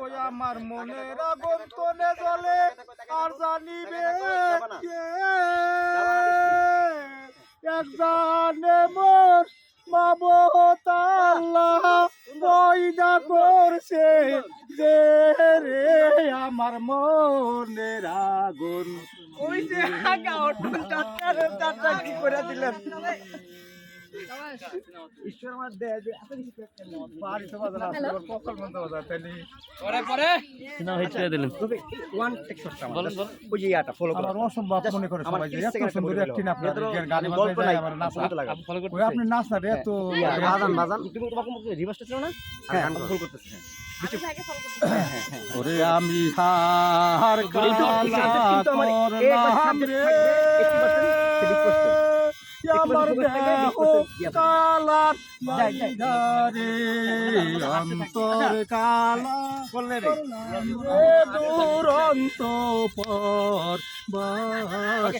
ওই আমার মনের আগুন তনে জলে আর জানিবে এক জানে মোর পয়দা করছে যে রে আমার মনের আগুন। ওই যে আগা অটো টাটার টাটা কি করে দিলেন? ঈশ্বর আমার দেয় যে এত কিছু না। বাড়ি তো বাজার আসতে আবার পকল মন্দ বাজার তাইলে One take shot আমার। ওই যে ইয়াটা follow করো। আমার অসম্ভব মনে করে সবাই যে এত সুন্দর একটি না। আপনার গান গল্প নাই, আমার নাচ লাগা। ওই আপনি নাচ না রে এত বাজান বাজান তুমি তোমার কোন রিভার্সটা ছিল না হ্যাঁ আমি ফলো করতেছি ফলো ওরে আমি হার এই করলাম রে থাকবে, 80% সেদিক question। আমার দেহ 20% থাকবে। কালার যাই, যাই। রে অন্তর কালা দুরন্ত পর ওকে